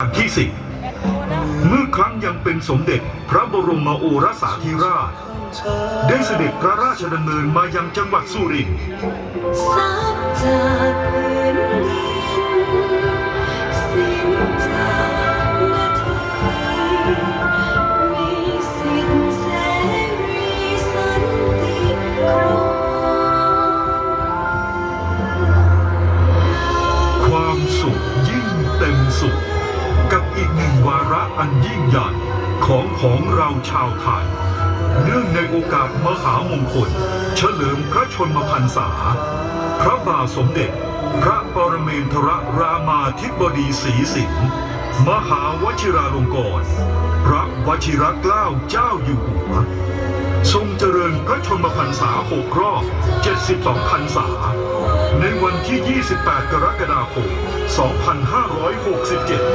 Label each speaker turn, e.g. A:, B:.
A: การที่สิบเมื่อครั้งยังเป็นสมเด็จพระบรมโอรสาธิราช ได้เสด็จพระราชดำเนินมายังจังหวัดสุรินทร์ อันยิ่งใหญ่ของของเราชาวไทย เนื่องในโอกาสมหามงคล เฉลิมพระชนมพรรษา พระบาทสมเด็จ พระปรเมนทรรามาธิบดีศรีสิงห์มหาวชิราลงกรณพระวชิรเกล้าเจ้าอยู่หัว ทรงเจริญพระชนมพรรษาหกรอบ 72พรรษา ในวันที่ 28 กรกฎาคม 2567